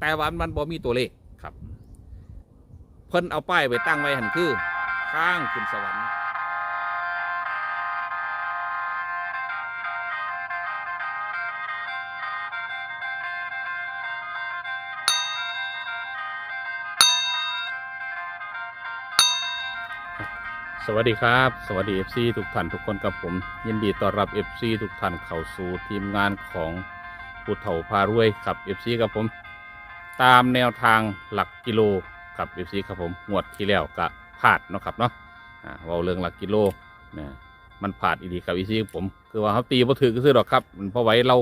แต่ว่ามันบ่มีตัวเลขครับ เพิ่นเอาป้ายไปตั้งไว้หันคือ ข้างขึ้นสวรรค์สวัสดีครับ สวัสดี FC ทุกท่านทุกคนกับผม ยินดีต้อนรับ FC ทุกท่านเข้าสู่ทีมงานของผู้เฒ่าพารวยครับ FC กับผม ตามแนวทางหลักกิโลครับ FC ครับผมงวดที่แล้วก็พลาดเนาะครับเนาะอ่าเว่าเรื่องหลักกิโลนะมันพลาดอีดีครับ FC กับผมคือว่าเขาตีบ่ถือก็ซื้อดอกครับมันเพราะไว้เรา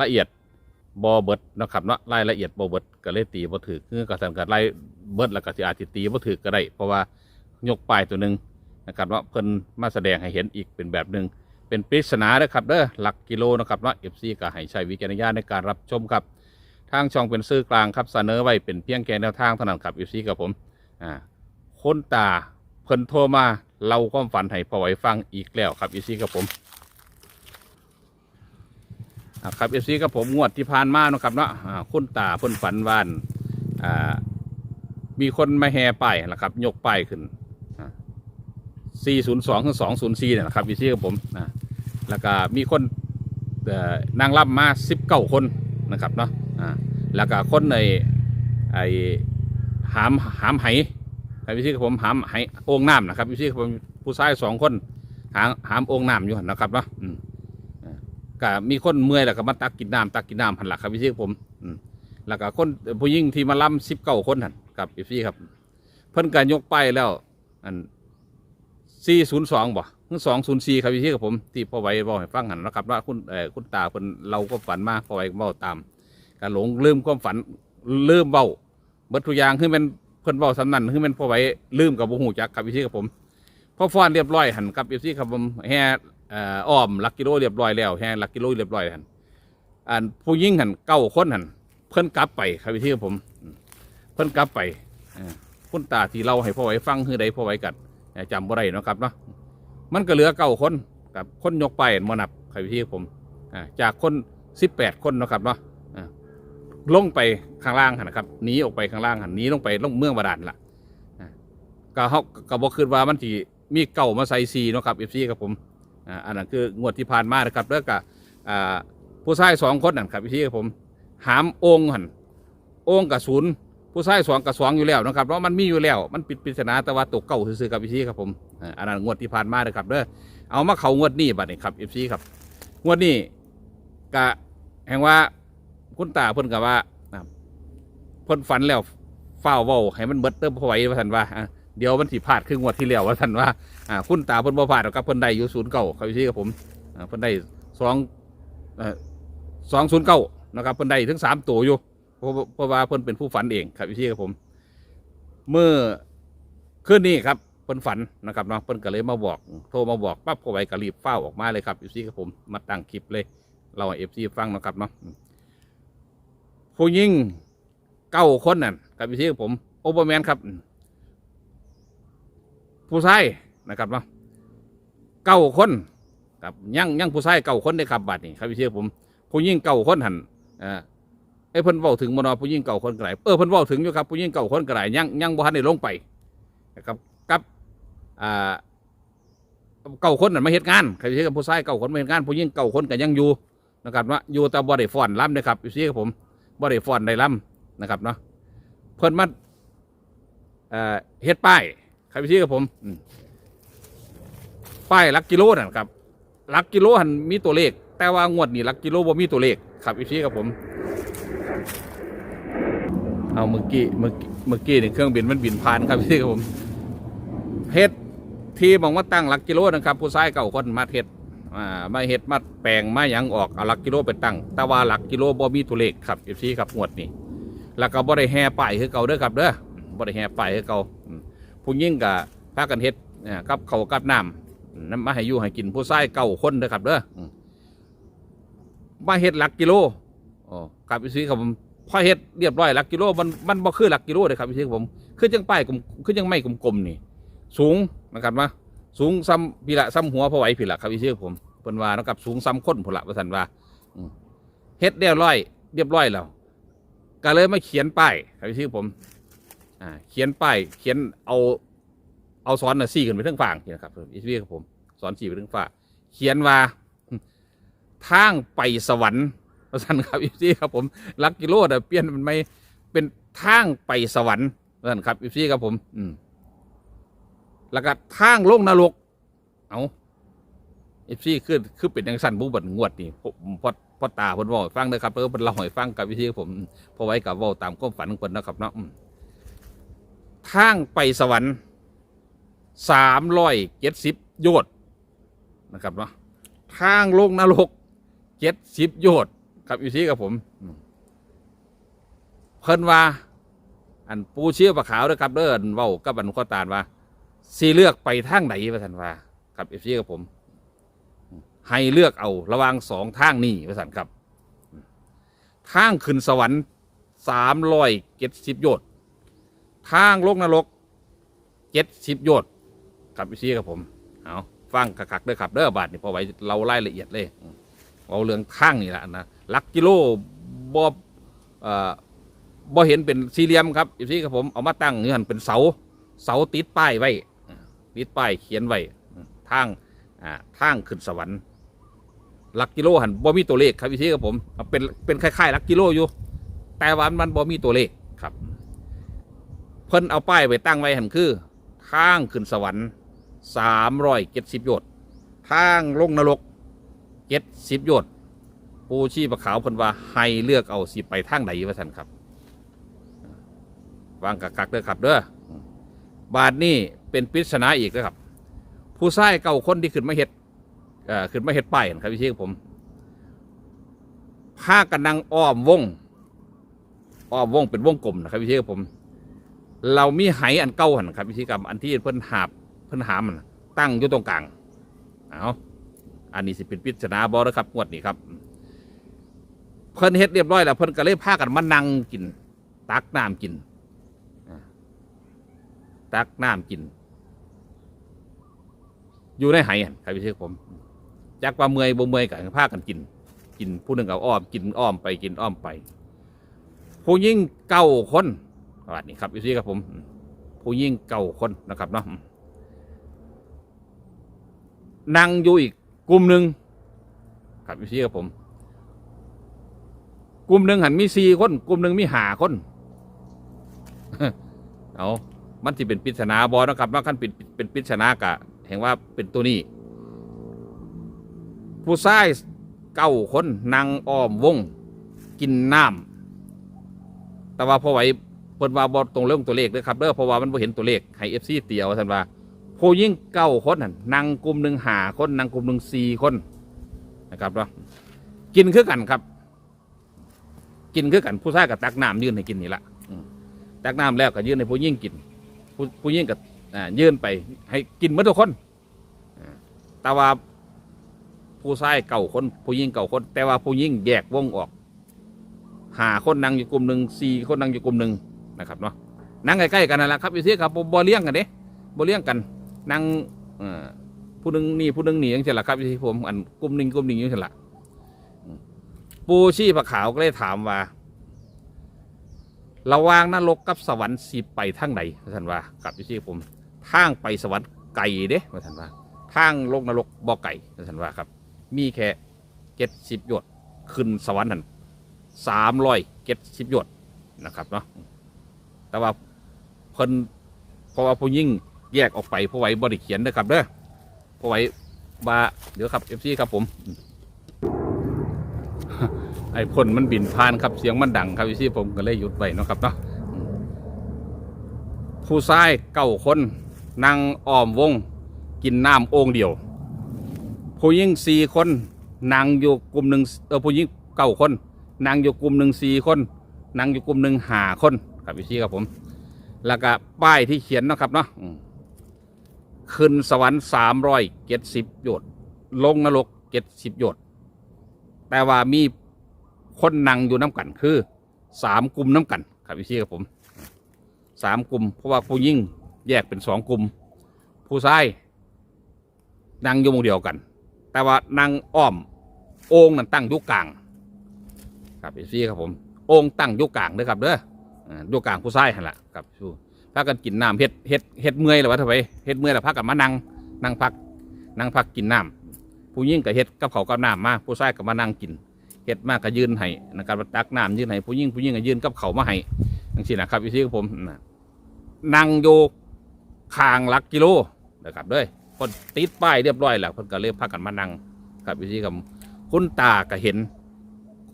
ละเอียดบอเบิดนะครับเนาะรายละเอียดบอเบิดก็เลยตีบ่ถือคือกระสันกัไล่เบิดแล้วก็สิอาจสิตีบ่ถือก็ได้ เพราะว่ายกป้ายตัวหนึ่งนะครับว่าเพิ่นมาแสดงให้เห็นอีกเป็นแบบหนึ่งเป็นปริศนาเด้อครับเด้อหลักกิโลนะครับว่าเอฟซีก็ให้ใช้วิจารณญาณในการรับชมครับ ทางช่องเป็นซื่อกลางครับเสนอไว้เป็นเพียงแค่แนวทางเท่านั้นครับอฟซีกับผมอ่าคนตาเพิ่นโทรมาเราความฝันให้พอไหวฟังอีกแล้วครับอฟซีกับผมอ่าครับเอฟซีกับผมงวดที่ผ่านมาเนาะครับเนาะอ่าคุณตาเพิ่นฝันวาอันอ่ามีคนมาแห่ป้ายนะครับ ยกป้ายขึ้น 402คือ204เนี่ยนะครับวิธีกับผมนะแล้วก็มีคนเอ่อนางรับมา 19 คนนะครับเนาะ อ่าแล้วก็คนในไอหามหามไหครับวิธีกับผมหามไหโอ่งน้ำนะครับวิธีกับผมผู้ชายสองคนหามหามโอ่งน้ำอยู่หันนะครับเนาะอืมอ่าก็มีคนเมื่อยแล้วก็มาตักกินน้ำตักกินน้ำหันหลักครับวิธีกับผมอืแล้วก็คนผู้หญิงที่มาล่ำสิบเก้าคนหันกับวิธีครับ เพิ่นการยกไปแล้ว อัน402บ่คือ204ครับพี่ที่กับผม ที่พ่อไว้บอกให้ฟังหันนะครับว่าคุณเออคุณตาเพิ่นเราก็ฝันมาพ่อไว้ก็เว้าตาม การหลงลืมความฝันลืมเว้าเบิดทุกอย่างคือมันเพิ่อนเว้าสำนันคือมันพ่อไว้ลืมกับบ่ฮู้จักครับพี่ที่กับผมพอฟ้อนเรียบร้อยหันกับพี่ที่ครับผมแห่เอ่ออ้อมหลักกิโลเรียบร้อยแล้วแห่หลักกิโลเรียบร้อยหันอันผู้หญิงหันเก้าคนหันเพิ่อนกลับไปครับพี่ที่กับผม เพิ่อนกลับไปคุณตาที่เราให้พ่อไว้ฟังคือใดพ่อไว้กัดจำบ่ได้นะครับเนาะมันก็เหลือเก้าคนกับคนยกไปมานับครพี่ผมอ่าจากคนสิบแปดคนนะครับเนาะ ลงไปข้างล่างหันนะครับหนีออกไปข้างล่างหันหนีลงไปลงเมืองบาดาลละอ่าก็เขาก็บอกคือว่ามันที่มีเก่ามาใส่ซีเนาะครับเอฟซีครับผมอันนั้นคืองวดที่ผ่านมานะครับแล้วก็ผู้ชายสองคนนั่นครับเอฟซีครับผมหามองหันองกับศูนย์ผู้ชายสองกับสองอยู่แล้วนะครับเพราะมันมีอยู่แล้วมันปิดปริศนาแต่ว่าตกเก่าซื่อกับเอฟซีครับผมอันนั้นงวดที่ผ่านมานะครับเด้อเอามาเขางวดนี้บัดนี้ครับเอฟซีครับงวดนี้กะแห่งว่า คุณตาเพิ่นกับว่าเพิ่นฝันแล้วเฝ้าเว้าให้มันเบิดเติมพอไหวว่าท่านว่าเดี๋ยวมันสิพลาดครึ่งงวดที่แล้วว่าท่านว่าคุณตาเพิ่นบ่พลาดกครับเพิ่นได้อยู่ศูนย์เก้าครับเอฟซีกับผมเพิ่นได้สองสองศูนย์เก้านะครับเพิ่นได้ถึงสามตัวอยู่เพราะเพราะว่าเพิ่นเป็นผู้ฝันเองครับเอฟซีกับผม เมื่อคืนนี้ครับเพิ่นฝันนะครับเนาะเพิ่นก็เลยมาบอกโทรมาบอกปั๊บพอไว้ก็รีบเฝ้าออกมาเลยครับเอฟซีกับผมมาตั้งคลิปเลย เราเอฟซีฟังนะครับเนาะ ผู้หญิงเก้าคนนั่นกับเอฟซีกับผมโอเปอร์แมนครับ ผู้ชายนะครับเนาะเก้าคนครับยังยังผู้ชายเก้าคนได้ครับบัดนี้ครับเอฟซีกับผม ผู้หญิงเก้าคนหันเอ่อไอ้เพิ่นเว้าถึงบ่เนผู้หญิงเก้าคนก็ได้เออเพิ่นเว้าถึงอยู่ครับผู้หญิงเก้าคนก็ได้ยังยังบ่ทันได้ลงไปนะครับกับอ่าเก่าคนน่ะมาเฮ็ดงานใครที่กับผู้ชายเก่าคนมาเฮ็ดงานผู้หญิงเก่าคนก็ยังอยู่นะครับว่าอยู่แต่บ่ได้ฟ้อนล่ำนะครับอยู่ซี่กับผม บ่ได้ฟอนได้ล่ำนะครับเนาะเพิ่นมาเฮ็ดป้ายใครที่กับผมป้ายลักกิโลนั่นครับลักกิโลหันมีตัวเลข แต่ว่างวดนี้หลักกิโลบ่มีตัวเลขครับอยู่ซี่กับผมเอาเมื่อกี้เมื่อกี้เมื่อกี้นี่เครื่องบินมันบินผ่านครับพี่กับผมเฮ็ดที่มองว่าตั้งหลักกิโลนะครับ ผู้ชายเก่าคนมาเฮ็ด อ่ามาเฮ็ดมาแปลงมาหยังออกเอาหลักกิโลไปตั้งแต่ว่าหลักกิโลบ่มีตัวเลขครับเอฟซีครับงวดนี้แล้วก็บ่ได้แห่ป้ายคือเก่าเด้อครับเด้อบ่ได้แห่ป้ายคือเก่าอืมผู้หญิงก็พากันเฮ็ดอ่ากับเขาวกับน้ำอืมนำมาให้อยู่ให้กินผู้ชายเก่าคนเด้อครับเด้ออืมมาเฮ็ดหลักกิโลอ๋อครับเอฟซีครับผมพอเฮ็ดเรียบร้อยหลักกิโลมันมันบ่คือหลักกิโลเด้อครับเอฟซีครับผมคือจังป้ายกลมคือจังไม่กลมๆนี่ สูงนะครับว่า สูงซ้ำพี่ละซ้ำหัวพอไหวพี่ละครับพี่เชื่อผมเพิ่นว่านะครับสูงซ้ำค้นพนละประสันว่าเฮ็ดเรียบร้อย เรียบร้อยแล้วก็เลยมาเขียนป้ายครับพี่ผมอ่าเขียนป้ายเขียนเอาเอาซ้อนน่ะซี่ขึ้นไปทั้งฝั่งนี่นะครับอีพี่ครับผมซ้อนซี่ไปทั้งฝั่งเขียนว่าทางไปสวรรค์ว่าสั่นครับอีพี่ครับผมลักกิโลน่ะเปลี่ยนมันไม่เป็นทางไปสวรรค์ว่าสั่นครับอีพี่ครับผม อืม แล้วก็ทางลงนรก เอาเอฟซีคือคือเป็นย่างสั้นบุบันงวดนี่ผมพอพอตาเพิ่นว่าฟังเด้อครับเออเพิ่นเล่าให้ฟังกับวิธีผมพอไว้กับว้าตามความฝันของเพิ่นนะครับเนาะทางไปสวรรค์สามร้อยเจ็ดสิบโยชน์นะครับเนาะทางลงนรกเจ็ดสิบโยชน์ครับวิธีกับผม เพิ่นว่า อันปูเชี่ยวปลาขาวเด้อครับเด้ออันเว้ากับอันข้อตาลว่า สีเลือกไปทางไหนพระสันว่ากับเอฟซีกับผม ให้เลือกเอาระว่างสองทางนี้พระสันครับทางขึ้นสวรรค์สามร้อยเจ็ดสิบโยชน์ทางลงนรกเจ็ดสิบโยชน์กับเอฟซีกับผมเอาฟังคักๆเด้อครับเด้อบาทนี่พอไว้เราไล่ละเอียดเลยเอาเรื่องทางนี่แหละนะลักกิโลบอบเอ่อบ่เห็นเป็นสี่เหลี่ยมครับเอฟซีกับผมเอามาตั้งเงื่อนเป็นเสา เสาติดป้ายไว้ อ่าติดป้ายเขียนไว้ทางอ่าทางขึ้นสวรรค์หลักกิโลหันบ่มีตัวเลขครับพี่ทีกับผมเป็นเป็นคล้ายๆหลักกิโลอยู่ แต่ว่ามันบ่มีตัวเลขครับ เพิ่นเอาป้ายไปตั้งไว้หันคือทางขึ้นสวรรค์สามร้อยเจ็ดสิบโยชน์ทางลงนรกเจ็ดสิบโยชน์ปูชีพขาวเพิ่นว่าให้เลือกเอาสิไปทางไหนวะท่านครับวางกักๆเด้อครับเด้อบาทนี่ เป็นปริศนาอีกนะครับ ผู้ชายเก่าคนที่ขึ้นมาเฮ็ดเอ่อขึ้นมาเฮ็ดป้ายนะครับพี่เชษผมพากันนั่งอ้อมวงอ้อมวงเป็นวงกลมนะครับพี่เชษผม เรามีไหอันเก่าหันครับพี่เชษกรรมอันที่เพิ่นหาบเพิ่นหามันตั้งอยู่ตรงกลางเอาอันนี้สิเป็นปริศนาบอนะครับงวดนี้ครับ เพิ่นเฮ็ดเรียบร้อยแล้วเพิ่นก็เลยพากันมานั่งกิน ตักน้ำกินตักน้ำกิน อยู่ในไหหั่นครับพี่เชษผมจากว่าเมื่อยบ่เมื่อยกันพากันกิน กินผู้หนึ่งเอาอ้อมกินอ้อมไปกินอ้อมไป ผู้ยิ่งเก้าคนวัดนี้ครับพี่เชษครับผม ผู้ยิ่งเก้าคนนะครับเนาะนั่งอยู่อีกกลุ่มหนึ่งครับพี่เชษครับผม กลุ่มหนึ่งหันมีสี่คน กลุ่มหนึ่งมีห้าคนเอามันที่เป็นปริศนาบอนะครับว่าขั้นเป็นเป็นปริศนากะ เห็นว่าเป็นตัวนี้ ผู้ชายเก้าคนนั่งอ้อมวง กินน้ำแต่ว่าพอไหวเพิ่นว่าบอตรงเรื่องตัวเลขเลยครับเด้อเพราะว่ามันบ่เห็นตัวเลขให้เอฟซีเตียวท่านว่าผู้ยิ่งเก้าคนนั่นนั่งกลุ่มหนึ่งหาคนนั่งกลุ่มหนึ่งสี่คนนะครับเนาะกินคือกันครับ กินคือกันผู้ชายกับตักน้ำยื่นให้กินนี่ละตักน้ำแล้วก็ยื่นให้ผู้ยิ่งกินผู้ผู้ยิ่งกับ ยื่นไปให้กินหมดทุกคนแต่ว่าผู้ชายเก่าคนผู้ยิงเก่าคน แต่ว่าผู้ยิงแยกวงออกหาคนนั่งอยู่กลุ่มหนึ่งสี่คนนั่งอยู่กลุ่มหนึ่งนะครับเนาะนั่งใกล้ๆกันนั่นแหละครับอยู่ที่ครับบ่บ่เลี้ยงกันเด้บ่เลี้ยงกันนั่งผู้หนึ่งนี่ผู้หนึ่งนี่อย่างเช่นละครับอยู่ที่ผมอันกลุ่มหนึ่งกลุ่มหนึ่งอย่างเช่นละปูชีพขาวก็เลยถามว่าระว่างนรกกับสวรรค์สิไปทางไหนท่านว่ากับพี่ผม ทางไปสวรรค์ไก่เด้ท่านว่าทางโลงนรกบ่อไก่ท่านว่าครับ มีแค่เจ็ดสิบหยดขึ้นสวรรค์นั่นสามร้อยเจ็ดสิบหยดนะครับเนาะแต่ว่าเพิ่นเพราะว่าผู้ยิ่งแยกออกไปเพราะไว้บริเขียนนะครับเด้อเพราะไว้บาเดี๋ยวครับเอฟซีครับผมไอ้พ่นมันบินผ่านครับเสียงมันดังครับพี่ผมก็เลยหยุดไว้เนาะครับเนาะผู้ชายเก้าคน นั่งอ้อมวง กินน้ำโอ่งเดียว ผู้หญิงสี่คนนั่งอยู่กลุ่มหนึ่งเออผู้หญิงเก้าคนนั่งอยู่กลุ่มหนึ่งสี่คนนั่งอยู่กลุ่มหนึ่งห้าคนครับพี่ครับผม แล้วก็ป้ายที่เขียนนะครับเนาะขึ้นสวรรค์สามร้อยเจ็ดสิบโยชน์ลงนรกเจ็ดสิบโยชน์แต่ว่ามีคนนั่งอยู่น้ำกันคือสามกลุ่มน้ำกัน ครับพี่ครับผมสามกลุ่มเพราะว่าผู้ยิ่ง แยกเป็นสองกลุ่ม ผู้ชายนั่งอยู่มุมเดียวกัน แต่ว่านั่งอ้อมโอ่งนั่นตั้งยู่กลาง ครับพี่ครับผมโองตั้งยู่กลางเด้อครับเด้อยู่กลางผู้ชายหั่นละครับชูพากันกินน้ำเฮ็ดเฮ็ดเฮ็ดเมื่อยแล้วว่าทำไมเฮ็ดเมื่อยแล้วพากันมานั่งนั่งพักนั่งพักกินน้ำผู้หญิงก็เฮ็ดกับเขากับน้ำมาผู้ชายก็มานั่งกินเฮ็ดมากก็ยืนให้นะครับตักน้ำยืนให้ผู้หญิงผู้หญิงก็ยืนกับเขามาให้จังซี่นะครับวิธีของผมนั่งอยู่ ข้างหลักกิโลนะครับเด้อคนติดป้ายเรียบร้อยแล้วเพิ่นก็เลยพากันมานั่งครับวิธีของคุณตาก็เห็น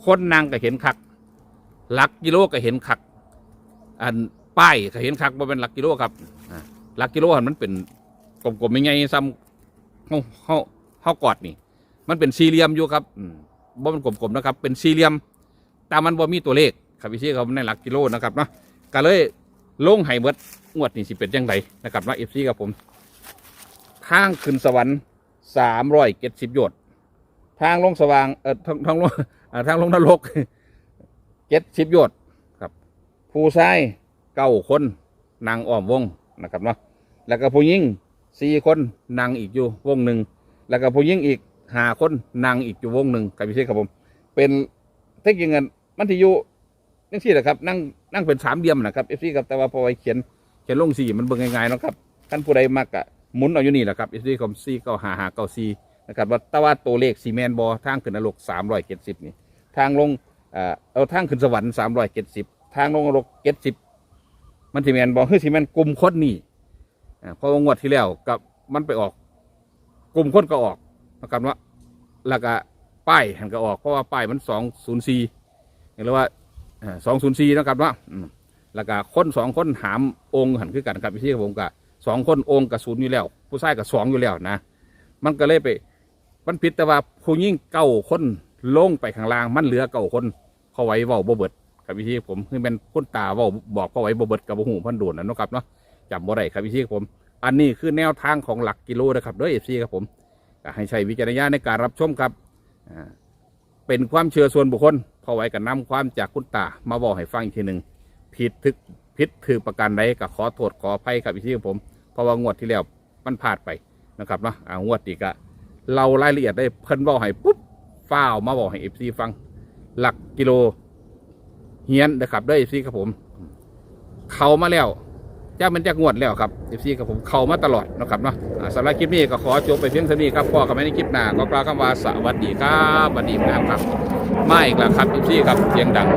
คนนั่งก็เห็นคักหลักกิโลก็เห็นคัก อันป้ายก็เห็นคักว่าเป็นหลักกิโลครับหลักกิโลหันมันเป็นกลมๆยังไงซ้ำเขาเขาเขากอดนี่ มันเป็นสี่เหลี่ยมอยู่ครับบ่มันกลมๆนะครับ เป็นสี่เหลี่ยมแต่มันบ่มีตัวเลขครับพี่ชี้เขาในหลักกิโลนะครับเนาะก็เลย ลงไห้เบิดงวดนี่สิเป็นยังไงนะครับเนาะเอฟซีกับผมทางขึ้นสวรรค์สามร้อยเจ็ดสิบโยชน์ทางลงสว่างเออทางทางลงทางลงนรกเจ็ดสิบโยชน์ครับ ผู้ชายเก้าคนนางอ้อมวงนะครับเนาะแล้วก็ผู้หญิงสี่คนนางอีกอยู่วงหนึ่งแล้วก็ผู้หญิงอีกห้าคนนางอีกอยู่วงหนึ่งครับพี่เชษครับผม เป็นเทคนิคเงินมันที่อยู่ นั่งสี่แหละครับนั่งนั่งเป็นสามเหลี่ยมนะครับเอฟซีครับแต่ว่าพอไปเขียนเขียนลงสี่มันเบิ่งง่ายๆนะครับท่านผู้ใดมักอะหมุนเอาอยู่นี่แหละครับเอฟซีคอมซีเก้าหาหาเก้าซีนะครับว่าแต่ว่าตัวเลขซีแมนบอทางขึ้นนรกสามร้อยเจ็ดสิบนี่ทางลงเอ่อเอาทางขึ้นสวรรค์สามร้อยเจ็ดสิบทางลงนรกเจ็ดสิบมันที่แมนบอคือสิแมนกลุ่มคนนี่อ่าพราะว่างวดที่แล้วกับมันไปออก กลุ่มคนก็ออกนะครับว่าแล้วก็ป้ายหันก็ออกเพราะว่าป้ายมันสองศูนย์สี่เรียกว่า สองศูนย์สี่นะครับว่าอืมแล้วก็คนสองคนหามองค์หันคือกันครับพี่ที่ผมกับสองคนองค์กับศูนย์อยู่แล้ว ผู้ชายกับสองอยู่แล้วนะ มันก็เลยไป มันผิดแต่ว่าผู้ยิ่งเก้าคนลงไปข้างล่างมันเหลือเก้าคนพอไว้เว้าบ่เบิดครับวิธีผมคือเป็นคนตาเว้าบอกพอไว้บ่เบิดกับบ่หูพันโดนนะเนาะครับเนาะจำบ่ได้ครับวิธีผม อันนี้คือแนวทางของหลักกิโลนะครับด้วยเอฟซีครับผมให้ใช้วิจารณญาณในการรับชมครับเป็นความเชื่อส่วนบุคคล พอไว้กับนำความจากคุณตามาบอกให้ฟังอีกทีหนึ่งผิดทึกผิดถือประการใดก็ขอโทษขออภัยครับวิธีผมเพราะว่างวดที่แล้วมันพลาดไปนะครับเนาะอ่างวดอีกอะเรารายละเอียดได้เพิ่นบอกให้ปุ๊บฟ้าวมาบอกให้เอฟซีฟัง หลักกิโลเฮียนนะครับด้วยเอฟซีครับผม เขามาแล้วจ้ามันจะงวดแล้วครับเอฟซีครับผมเข้ามาตลอดนะครับเนาะสำหรับคลิปนี้ก็ขอจบไปเพียงเท่านี้ครับพอกับแม่ในคลิปหน้าขอกล่าวคำว่าสวัสดีครับสวัสดีครับ มาอีกแล้วครับพี่ครับเสียงดัง